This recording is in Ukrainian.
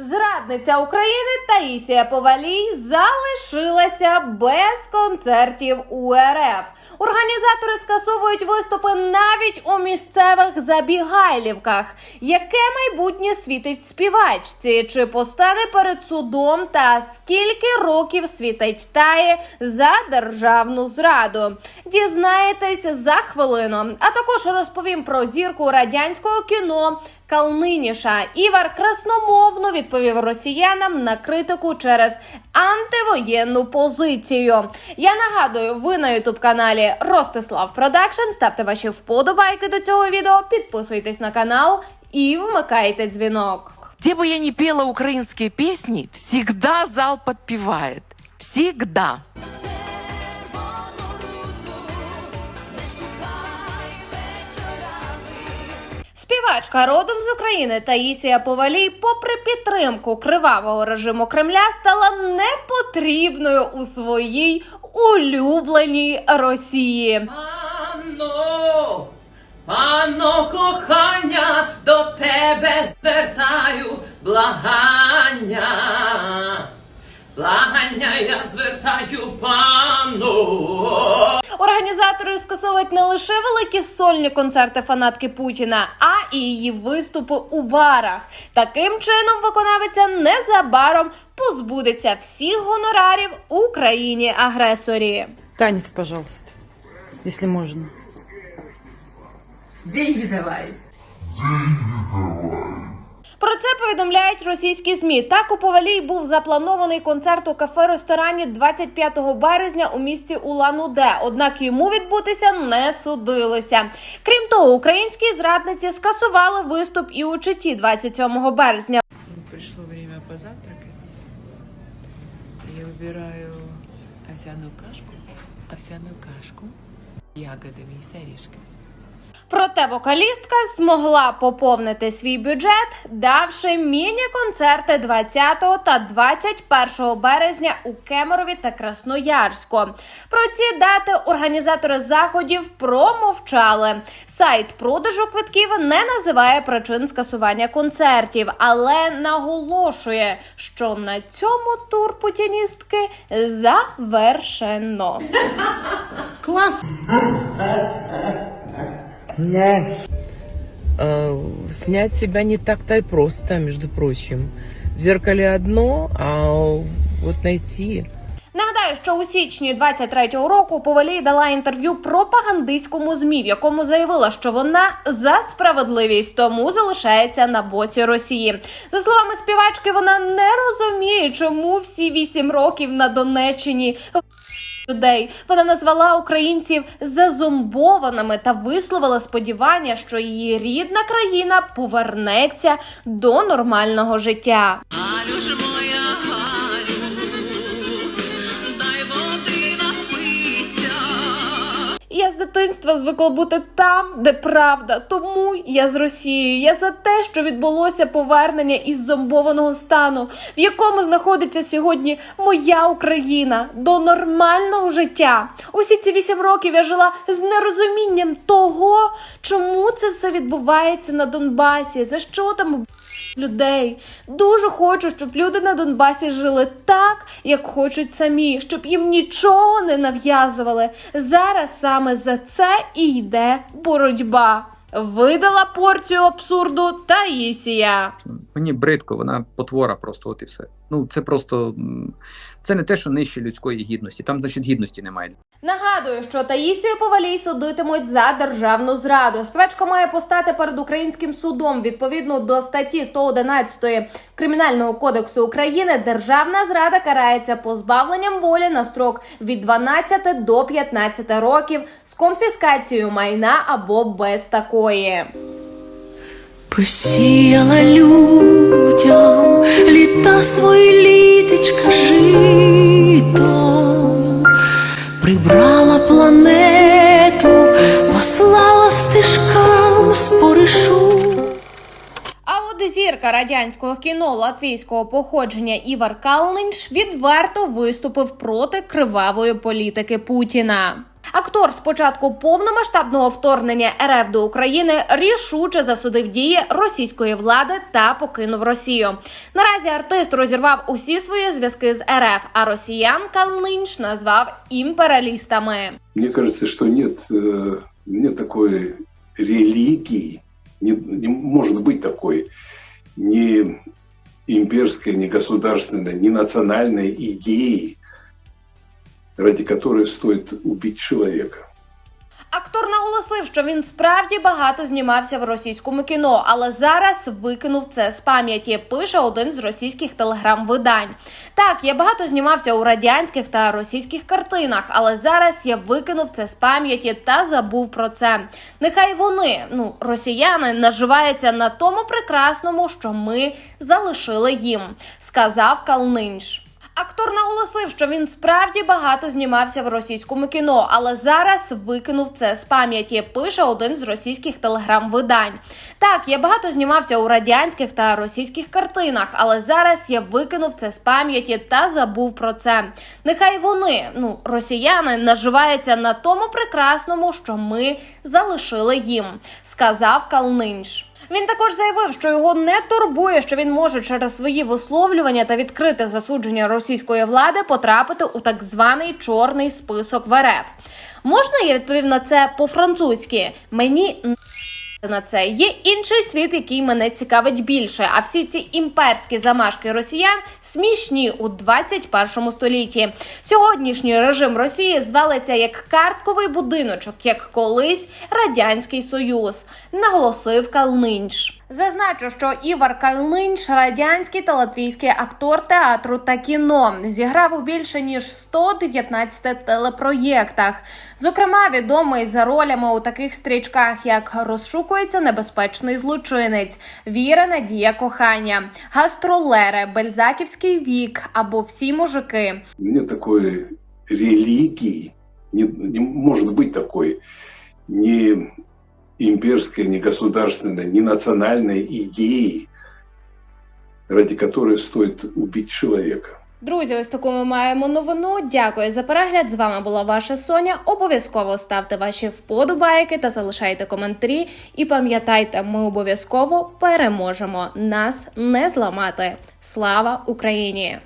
Зрадниця України Таїсія Повалій залишилася без концертів у РФ. Організатори скасовують виступи навіть у місцевих забігайлівках. Яке майбутнє світить співачці? Чи постане перед судом? Та скільки років світить тає за державну зраду? Дізнаєтесь за хвилину. А також розповім про зірку радянського кіно. Калниніша Івар красномовно відповів росіянам на критику через антивоєнну позицію. Я нагадую, ви на ютуб каналі Ростислав Продакшн. Ставте ваші вподобайки до цього відео, підписуйтесь на канал і вмикайте дзвінок. Где бы я ни пела украинские песни, всегда зал подпевает. Всегда. Співачка родом з України Таїсія Повалій, попри підтримку кривавого режиму Кремля, стала непотрібною у своїй улюбленій Росії. Панно, панно кохання, до тебе звертаю благання. Благання я звертаю панно. Організатори скасовують не лише великі сольні концерти фанатки Путіна, а і її виступи у барах. Таким чином, виконавиця незабаром позбудеться всіх гонорарів у країні агресорі. Танец, пожалуйста, если можно. Деньги давай. Про це повідомляють російські змі. Так у Повалій був запланований концерт у кафе-ресторані 25 березня у місті Улан-Уде. Однак йому відбутися не судилося. Крім того, українські зрадниці скасували виступ і у Читі 27 березня. Пришло время позавтракать. Я выбираю овсяную кашку, овсяную кашку с ягодами с орешками. Проте вокалістка змогла поповнити свій бюджет, давши міні-концерти 20 та 21 березня у Кемерові та Красноярську. Про ці дати організатори заходів промовчали. Сайт продажу квитків не називає причин скасування концертів, але наголошує, що на цьому тур путіністки завершено. Э, снять себя не так-то и просто, между прочим. В зеркале одно, а вот найти Нагадаю, що у січні 23-го року Повалій дала інтерв'ю пропагандистському змі, в якому заявила, що вона за справедливість, тому залишається на боці Росії. За словами співачки, вона не розуміє, чому всі вісім років на Донеччині. Людей вона назвала українців зазомбованими та висловила сподівання, що її рідна країна повернеться до нормального життя. Галю дитинства звикла бути там, де правда. Тому я з Росією. Я за те, що відбулося повернення із зомбованого стану, в якому знаходиться сьогодні моя Україна до нормального життя. Усі ці вісім років я жила з нерозумінням того, чому це все відбувається на Донбасі, за що там людей. Дуже хочу, щоб люди на Донбасі жили так, як хочуть самі, щоб їм нічого не нав'язували. Зараз саме за це і йде боротьба. Видала порцію абсурду Таїсія. Мені бридко, вона потвора просто, от і все. Ну це просто це не те, що нижче людської гідності. Там, значить, гідності немає. Нагадую, що Таїсію Повалій судитимуть за державну зраду. Співачка має постати перед українським судом відповідно до статті 111 Кримінального кодексу України. Державна зрада карається позбавленням волі на строк від 12 до 15 років з конфіскацією майна або без такої. Посіяла людям літа свої літочка житом, прибрала планету, послала стежкам споришу. А от зірка радянського кіно латвійського походження Івар Калнинш відверто виступив проти кривавої політики Путіна. Актор з початку повномасштабного вторгнення РФ до України рішуче засудив дії російської влади та покинув Росію. Наразі артист розірвав усі свої зв'язки з РФ, а росіян Калнинч назвав імперіалістами. Мне кажется, что нет, э, нет такой религии, не, не может быть такой ни имперской, ни государственной, ни национальной идеи, ради которой стоит убить человека. Актор наголосив, що він справді багато знімався в російському кіно, але зараз викинув це з пам'яті. Пише один з російських телеграм-видань. Так, я багато знімався у радянських та російських картинах, але зараз я викинув це з пам'яті та забув про це. Нехай вони, ну росіяни, наживаються на тому прекрасному, що ми залишили їм, сказав Калнинш. Актор наголосив, що він справді багато знімався в російському кіно, але зараз викинув це з пам'яті. Пише один з російських телеграм-видань. Так, я багато знімався у радянських та російських картинах, але зараз я викинув це з пам'яті та забув про це. Нехай вони, ну росіяни, наживаються на тому прекрасному, що ми залишили їм, сказав Калнинш. Він також заявив, що його не турбує, що він може через свої висловлювання та відкрите засудження російської влади потрапити у так званий чорний список в. Можна я відповів на це по-французьки? Мені на це є інший світ, який мене цікавить більше. А всі ці імперські замашки росіян смішні у 21 столітті. Сьогоднішній режим Росії звалиться як картковий будиночок, як колись радянський союз, наголосив Калнинч. Зазначу, що Івар Калнинч радянський та латвійський актор театру та кіно зіграв у більше ніж 119 телепроєктах. Зокрема, відомий за ролями у таких стрічках, як розшукується небезпечний злочинець, Віра, Надія, кохання, гастролери, Бельзаківський вік або всі мужики. Нет такой религии, не, не может быть такой ни имперской, ни государственной, ни национальной идеи, ради которой стоит убить человека. Друзі, ось таку ми маємо новину. Дякую за перегляд. З вами була ваша Соня. Обов'язково ставте ваші вподобайки та залишайте коментарі. І пам'ятайте, ми обов'язково переможемо. Нас не зламати. Слава Україні!